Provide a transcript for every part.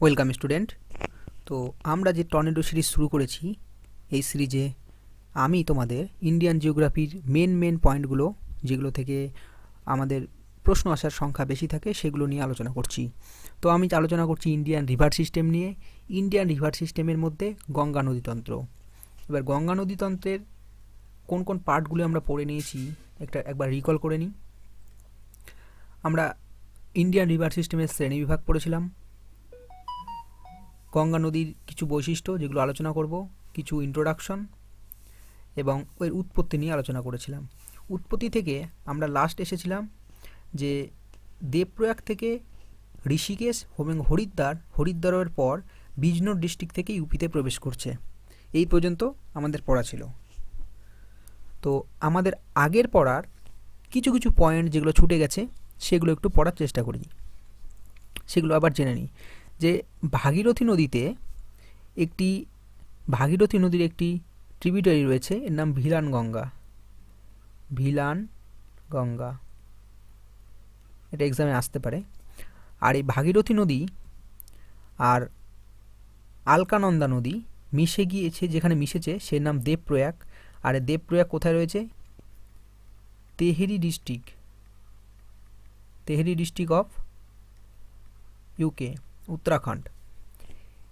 Welcome student. তো আমরা যে টর্নেডো সিরিজ শুরু করেছি, এই সিরিজে আমি তোমাদের ইন্ডিয়ান জিওগ্রাফির মেন মেন পয়েন্টগুলো, যেগুলো থেকে আমাদের প্রশ্ন আসার সংখ্যা বেশি থাকে, সেগুলো নিয়ে আলোচনা করছি। তো আমি আলোচনা করছি ইন্ডিয়ান রিভার সিস্টেম নিয়ে। ইন্ডিয়ান রিভার সিস্টেমের মধ্যে গঙ্গা নদীতন্ত্র। এবার গঙ্গা নদীতন্ত্রের কোন কোন পার্টগুলো আমরা পড়ে নিয়েছি, একটা একবার রিকল করে নিই। আমরা ইন্ডিয়ান রিভার সিস্টেমের শ্রেণীবিভাগ পড়েছিলাম। গঙ্গা নদীর কিছু বৈশিষ্ট্য যেগুলো আলোচনা করব, কিছু ইন্ট্রোডাকশন এবং এর উৎপত্তি নিয়ে আলোচনা করেছিলাম। উৎপত্তি থেকে আমরা লাস্ট এসেছিলাম যে দেবপ্রয়াগ থেকে ঋষিকেশ এবং হরিদ্বার, হরিদ্বারের পর বিজনোর ডিস্ট্রিক্ট থেকে ইউপিতে প্রবেশ করছে। এই পর্যন্ত আমাদের পড়া ছিল। তো আমাদের আগের পড়ার কিছু কিছু পয়েন্ট যেগুলো ছুটে গেছে, সেগুলো একটু পড়ার চেষ্টা করি। সেগুলো আবার জেনে নিই। যে ভাগীরথী নদীতে একটি, ভাগীরথী নদীর একটি ট্রিবিউটারি রয়েছে, এর নাম ভিলান গঙ্গা। ভিলান গঙ্গা। এটা এক্সামে আসতে পারে। আর এই ভাগীরথী নদী আর আলকানন্দা নদী মিশে গিয়েছে, যেখানে মিশেছে সে নাম দেবপ্রয়াগ। আর দেবপ্রয়াগ কোথায় রয়েছে? Tehri district. Tehri district of UK Uttarakhand.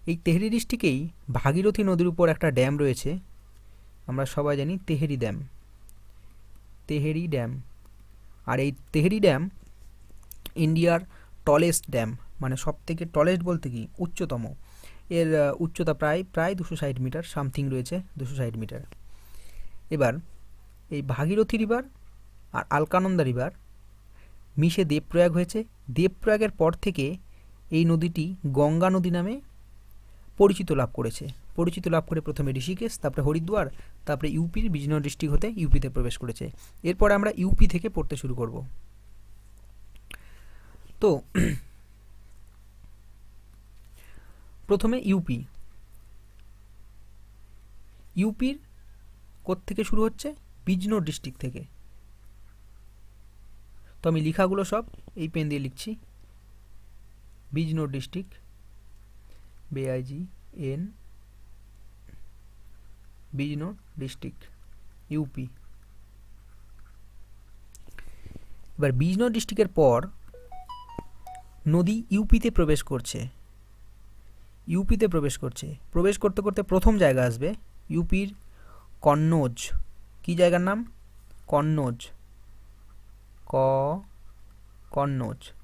এই তেহরি ডিস্ট্রিক্টেই ভাগীরথী নদীর উপর একটা ড্যাম রয়েছে। আমরা সবাই জানি তেহেরি ড্যাম। তেহেরি ড্যাম। আর এই তেহেরি ড্যাম ইন্ডিয়ার টলেস্ট ড্যাম মানে সব থেকে টলেস্ট বলতে কি, উচ্চতম। এর উচ্চতা প্রায় প্রায় দুশো ষাট মিটার, সামথিং রয়েছে দুশো ষাট মিটার। এবার এই ভাগীরথী রিভার আর আলকানন্দা রিভার মিশে দেবপ্রয়াগ হয়েছে। দেবপ্রয়াগের পর থেকে এই নদীটি গঙ্গা নদী নামে পরিচিত লাভ করেছে। পরিচিত লাভ করে প্রথমে ঋষিকেশ, তারপরে হরিদ্বার, তারপরে ইউপির বিজনগর ডিস্ট্রিক্ট হতে ইউপিতে প্রবেশ করেছে। এরপর আমরা ইউপি থেকে পড়তে শুরু করব। তো, প্রথমে ইউপি। ইউপির থেকে শুরু হচ্ছে? বিজনোর ডিস্ট্রিক্ট থেকে। তো আমি লেখাগুলো সব এই পেন দিয়ে লিখছি। Bijnor district, B I G N Bijnor district, UP. এবার বিজনোর ডিস্ট্রিক্টের পর নদী ইউপিতে প্রবেশ করছে। ইউপিতে প্রবেশ করছে। প্রবেশ করতে করতে প্রথম জায়গা আসবে ইউপির কন্নৌজ। কি জায়গার নাম? কন্নৌজ। ক, কন্নৌজ।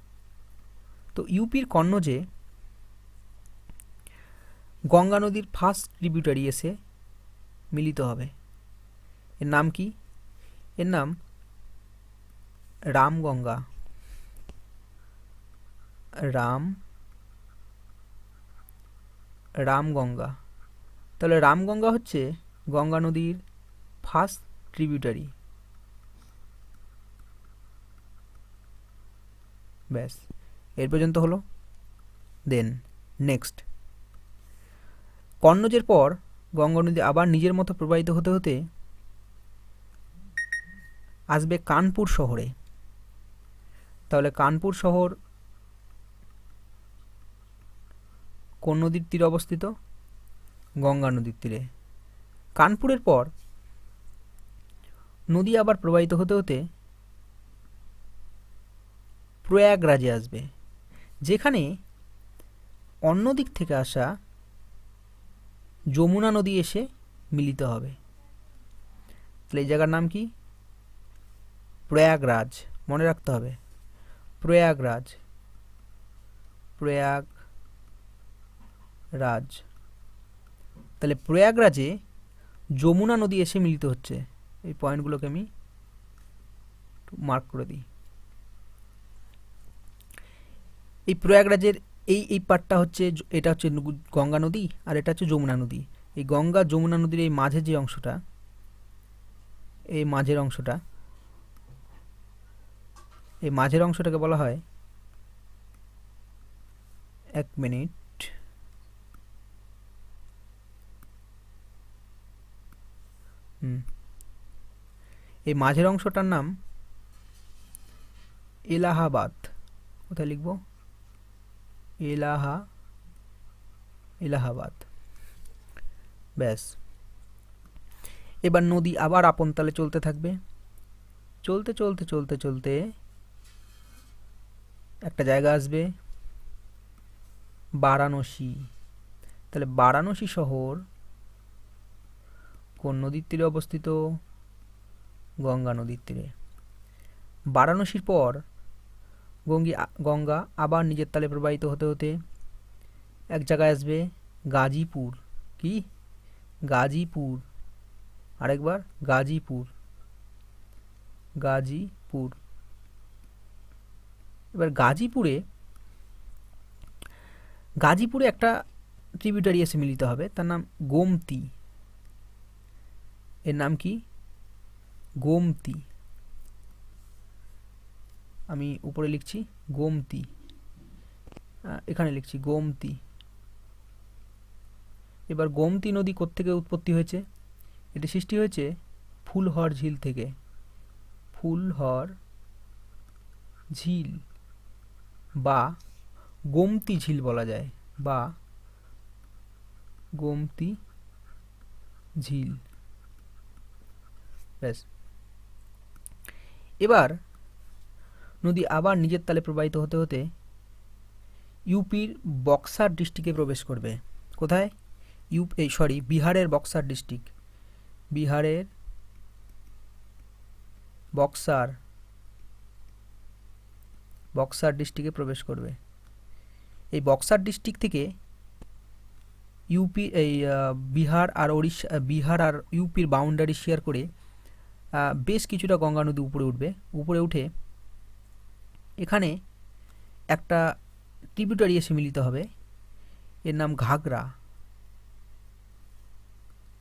তো ইউপির কন্নৌজে গঙ্গা নদীর ফার্স্ট ট্রিবিউটারি এসে মিলিত হবে। এর নাম কি? এর নাম রামগঙ্গা রাম রামগঙ্গা তাহলে রামগঙ্গা হচ্ছে গঙ্গা নদীর ফার্স্ট ট্রিবিউটারি ব্যাস। এর পর্যন্ত হলো। দেন নেক্সট কন্নজের পর গঙ্গা নদী আবার নিজের মতো প্রবাহিত হতে হতে আসবে কানপুর শহরে। তাহলে কানপুর শহর কোন নদীর তীরে অবস্থিত? গঙ্গা নদীর তীরে। কানপুরের পর নদী আবার প্রবাহিত হতে হতে প্রয়াগরাজে আসবে। যেখানে অন্য দিক থেকে আসা যমুনা নদী এসে মিলিত হবে। তাহলে এই জায়গার নাম কি? প্রয়াগরাজ। মনে রাখতে হবে। প্রয়াগরাজ। প্রয়াগ রাজ তাহলে প্রয়াগরাজে যমুনা নদী এসে মিলিত হচ্ছে। এই পয়েন্টগুলোকে আমি মার্ক করে দিই। এই প্রয়াগরাজের এই এই পার্টটা হচ্ছে এটা হচ্ছে গঙ্গা নদী আর এটা হচ্ছে যমুনা নদী। এই গঙ্গা যমুনা নদীর এই মাঝে যে অংশটা, এই মাঝের অংশটা, এই মাঝের অংশটাকে বলা হয় এক মিনিট। এই মাঝের অংশটার নাম এলাহাবাদ। কোথায় লিখব? এলাহা এলাহাবাদ ব্যাস। এবার নদী আবার আপন তালে চলতে থাকবে। চলতে চলতে চলতে চলতে একটা জায়গা আসবে বারাণসী। তাহলে বারাণসী শহর কোন নদীর তীরে অবস্থিত? গঙ্গা নদীর তীরে। বারাণসীর পর গঙ্গি গঙ্গা আবার নিজের তালে প্রবাহিত হতে হতে এক জায়গায় আসবে গাজীপুর। কি? গাজীপুর। আরেকবার, গাজীপুর। গাজীপুর। এবার গাজীপুরে গাজীপুরে একটা ট্রিবিউটারি এসে মিলিত হবে, তার নাম গোমতি। এর নাম কি? গোমতি। আমি উপরে লিখছি গোমতি। এখানে লিখছি গোমতি। এবার গোমতি নদী কোত্থেকে উৎপত্তি হয়েছে? এটি সৃষ্টি হয়েছে ফুলহর ঝিল থেকে। ফুলহর ঝিল বা গোমতি ঝিল বলা যায়, বা গোমতি ঝিল। ব্যাস। এবার নদী আবার নিজের তালে প্রবাহিত হতে হতে ইউপির বক্সার ডিস্ট্রিক্টে প্রবেশ করবে। কোথায়? ইউ এই, সরি, বিহারের বক্সার ডিস্ট্রিক্ট। বিহারের বক্সার বক্সার ডিস্ট্রিক্টে প্রবেশ করবে। এই বক্সার ডিস্ট্রিক্ট থেকে ইউপি, এই বিহার আর ওড়িশা বিহার আর ইউপির বাউন্ডারি শেয়ার করে বেশ কিছুটা গঙ্গা নদী উপরে উঠবে। উপরে উঠে এখানে একটা ট্রিবিউটারি এসে মিলিত হবে। এর নাম ঘাগরা।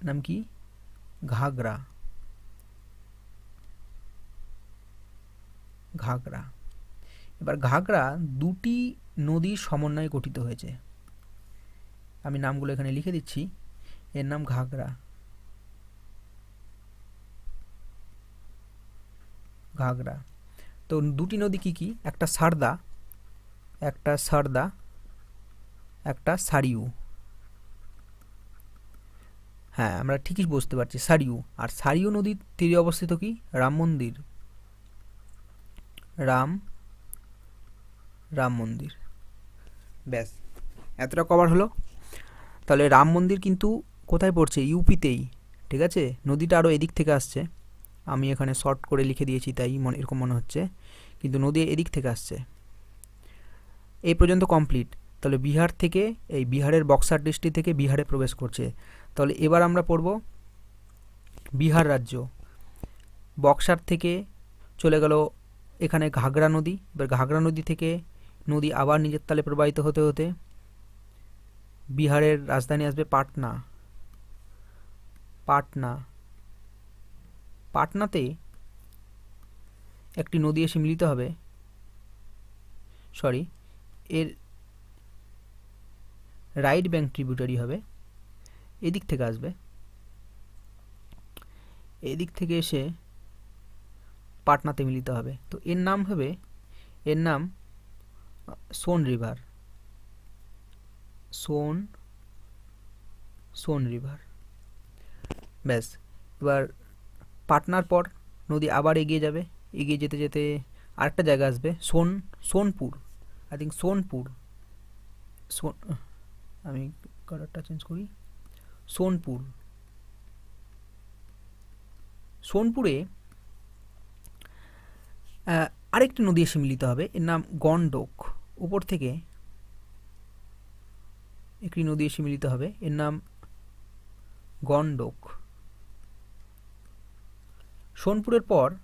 নাম কি? ঘাগরা। ঘাগরা। এবার ঘাগরা দুটি নদীর সমন্বয়ে গঠিত হয়েছে। আমি নামগুলো এখানে লিখে দিচ্ছি। এর নাম ঘাগরা। ঘাগরা। তো দুটি নদী কি কি? একটা সারদা একটা সারদা, একটা সারিউ। হ্যাঁ আমরা ঠিকই বুঝতে পারছি, সারিউ। আর সারিউ নদীর তীরে অবস্থিত কি? রাম মন্দির। রাম রাম মন্দির। ব্যাস, এতটা কভার হলো। তাহলে রাম মন্দির কিন্তু কোথায় পড়ছে? ইউপিতেই, ঠিক আছে? নদীটা আরও এদিক থেকে আসছে। আমি এখানে শর্ট করে লিখে দিয়েছি, তাই মনে, এরকম মনে হচ্ছে। কিন্তু নদী এদিক থেকে আসছে। এই পর্যন্ত কমপ্লিট তাহলে বিহার থেকে, এই বিহারের বক্সার ডিস্ট্রিক্ট থেকে বিহারে প্রবেশ করছে। তাহলে এবার আমরা পড়ব বিহার রাজ্য। বক্সার থেকে চলে গেল এখানে ঘাগরা নদী। এবার ঘাগরা নদী থেকে নদী আবার নিজের তালে প্রবাহিত হতে হতে বিহারের রাজধানী আসবে পাটনা। পাটনা। পাটনাতে একটি নদী এসে মিলিত হবে। সরি এর রাইট ব্যাঙ্ক ট্রিবিউটারি হবে। এদিক থেকে আসবে। এদিক থেকে এসে পাটনাতে মিলিত হবে। তো এর নাম হবে, এর নাম, সোন রিভার। সোন সোন রিভার। ব্যাস, এবার পাটনার পর নদী আবার এগিয়ে যাবে, এগিয়ে যেতে যেতে আরেকটা জায়গা আসবে, সোন, সোনপুর আই থিঙ্ক সোনপুর, সোন, আমি কালারটা চেঞ্জ করি, সোনপুর। সোনপুরে আরেকটি নদী এসে মিলিত হবে, এর নাম গন্ডক উপর থেকে একটি নদী এসে মিলিত হবে, এর নাম গন্ডক সোনপুরের পর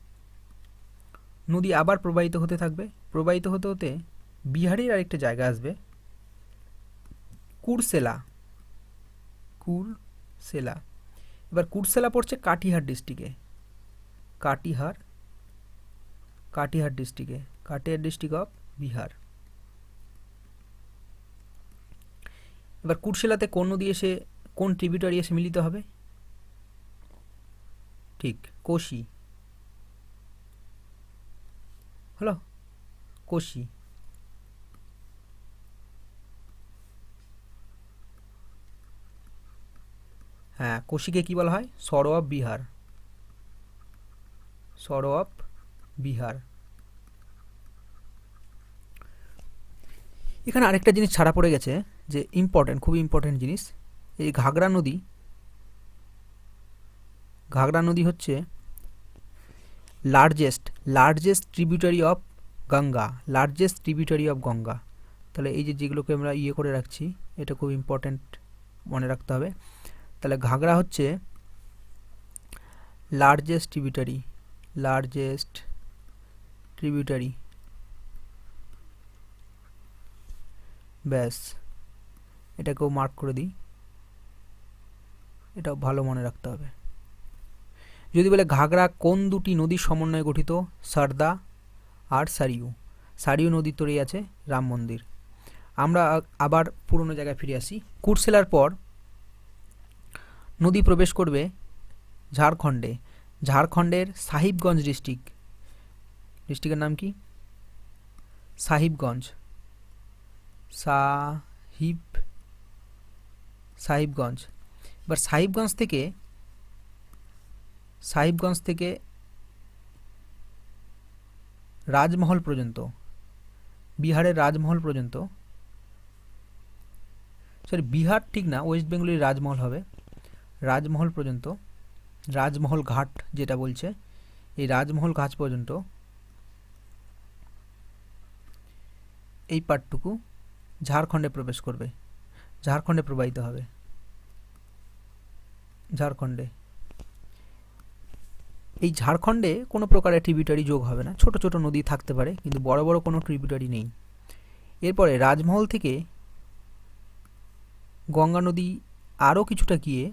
নদী আবার প্রবাহিত হতে থাকবে। প্রবাহিত হতে হতে বিহারের আরেকটা জায়গা আসবে। কুরসেলা। কুরসেলা। এবার কুরসেলা পড়ছে কাটিহার ডিস্ট্রিক্টে। কাটিহার কাটিহার ডিস্ট্রিক্টে। Katihar district of Bihar. এবার কুরসেলাতে কোন নদী এসে, কোন ট্রিবিউটারি এসে মিলিত হবে? ঠিক কোশি হলো? কোশি হ্যাঁ কোশিকে কী বলা হয়? সরোয়াব বিহার। সরোয়াব বিহার। এখানে আরেকটা জিনিস ছাড়া পড়ে গেছে, যে ইম্পর্টেন্ট খুবই ইম্পর্টেন্ট জিনিস, এই ঘাগরা নদী ঘাগরা নদী হচ্ছে largest largest tributary of Ganga largest tributary of Ganga. তাহলে এই যে যেগুলোকে আমরা ইয়ে করে রাখছি, এটা খুব ইম্পর্ট্যান্ট মনে রাখতে হবে। তাহলে ঘাগরা হচ্ছে লার্জেস্ট ট্রিবিউটারি লার্জেস্ট ট্রিবিউটারি ব্যাস, এটাকেও মার্ক করে দিই। এটাও ভালো মনে রাখতে হবে। যদি বলে ঘাগরা কোন দুটি নদীর সমন্বয়ে গঠিত? সারদা আর সারিউ। সারিউ নদীর তরেই আছে রাম মন্দির। আমরা আবার পুরনো জায়গায় ফিরে আসি। কুরসেলার পর নদী প্রবেশ করবে ঝাড়খণ্ডে। ঝাড়খণ্ডের সাহিবগঞ্জ ডিস্ট্রিক্ট। ডিস্ট্রিক্টের নাম কি? সাহিবগঞ্জ। সাহিব সাহিবগঞ্জ। এবার সাহিবগঞ্জ থেকে সাহিবগঞ্জ থেকে রাজমহল পর্যন্ত, বিহারের রাজমহল পর্যন্ত। সরি বিহার ঠিক না ওয়েস্ট বেঙ্গলের রাজমহল হবে। রাজমহল পর্যন্ত, রাজমহল ঘাট যেটা বলছে, এই রাজমহল ঘাট পর্যন্ত। এই পাটটুকু ঝাড়খণ্ডে প্রবেশ করবে। ঝাড়খণ্ডে প্রবাহিত হবে। ঝাড়খণ্ডে। এই ঝাড়খণ্ডে কোনো প্রকারের ট্রিবিউটারি যোগ হবে না। ছোট ছোট নদী থাকতে পারে, কিন্তু বড় বড় কোনো ট্রিবিউটারি নেই। এরপরে রাজমহল থেকে গঙ্গা নদী আরও কিছুটা গিয়ে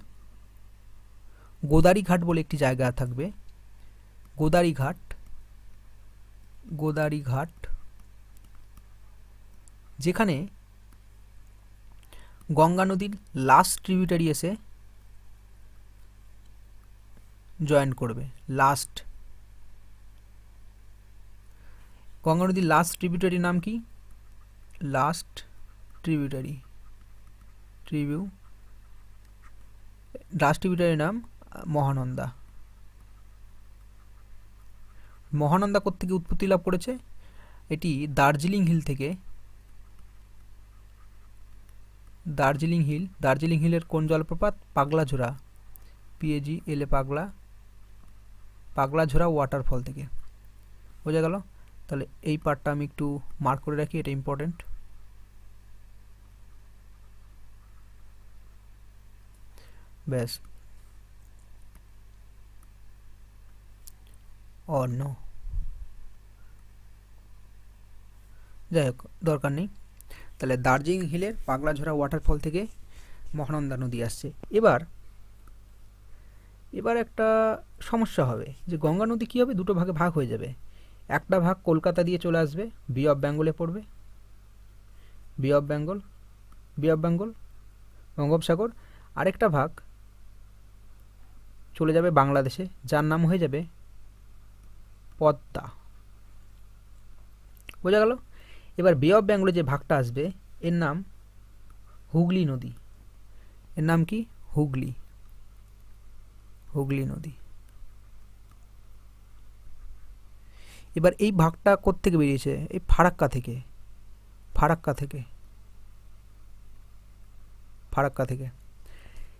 গোদারি ঘাট বলে একটি জায়গা থাকবে। গোদারি ঘাট গোদারি ঘাট যেখানে গঙ্গা নদীর লাস্ট ট্রিবিউটারি এসে জয়েন করবে লাস্ট গঙ্গা নদীর লাস্ট ট্রিবিউটারি নাম কি? লাস্ট ট্রিবিউটারি ট্রিবিউ লাস্ট ট্রিবিউটারির নাম, মহানন্দা। মহানন্দা কোত্থেকে উৎপত্তি লাভ করেছে? এটি দার্জিলিং হিল থেকে। দার্জিলিং হিল দার্জিলিং হিলের কোন জলপ্রপাত? পাগলাঝোড়া পিএজি এলে পাগলা। পাগলাঝোড়া ওয়াটারফল থেকে। বোঝা গেল? তাহলে এই পার্টটা আমি একটু মার্ক করে রাখি, এটা ইম্পর্টেন্ট ব্যাস। অন্য যাই হোক, দরকার নেই। তাহলে দার্জিলিং হিলের পাগলাঝোড়া ওয়াটারফল থেকে মহানন্দা নদী আসছে। এবার এবার একটা সমস্যা হবে যে গঙ্গা নদী কী হবে? দুটো ভাগে ভাগ হয়ে যাবে। একটা ভাগ কলকাতা দিয়ে চলে আসবে বি অফ বেঙ্গলে পড়বে। Bay of Bengal Bay of Bengal বঙ্গোপসাগর। আরেকটা ভাগ চলে যাবে বাংলাদেশে, যার নাম হয়ে যাবে পদ্মা। বোঝা গেল? এবার বে অফ বেঙ্গলে যে ভাগটা আসবে, এর নাম হুগলি নদী। এর নাম কি? হুগলি। হুগলি নদী। এবার এই ভাগটা কোত্থেকে বেরিয়েছে? এই ফারাক্কা থেকে। ফারাক্কা থেকে। ফারাক্কা থেকে।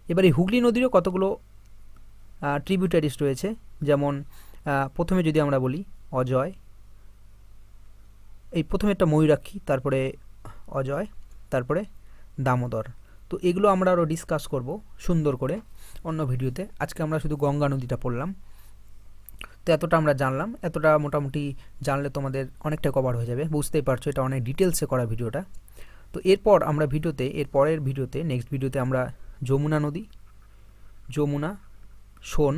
এবার এই হুগলি নদীরও কতগুলো ট্রিবিউটারিস রয়েছে? যেমন প্রথমে যদি আমরা বলি অজয়, এই প্রথমে একটা ময়ূরাক্ষী, তারপরে অজয়, তারপরে দামোদর। তো এগুলো আমরা আরও ডিসকাস করব সুন্দর করে। অন্য ভিডিওতে। আজকে আমরা শুধু গঙ্গা নদীটা পড়লাম। তো এতটা আমরা জানলাম। এতটা মোটামুটি জানলে তোমাদের অনেকটা কভার হয়ে যাবে। বুঝতেই পারছ, এটা অনেক ডিটেলসে করা ভিডিওটা। তো এরপর আমরা ভিডিওতে এর পরের ভিডিওতে নেক্সট ভিডিওতে আমরা যমুনা নদী, যমুনা, সোন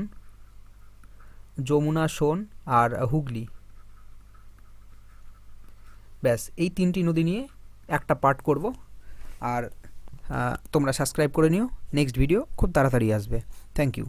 যমুনা, সোন আর হুগলি। ব্যাস, এই তিনটি নদী নিয়ে একটা পার্ট করব। আর তোমরা সাবস্ক্রাইব করে নিও। নেক্সট ভিডিও খুব তাড়াতাড়ি আসবে। Thank you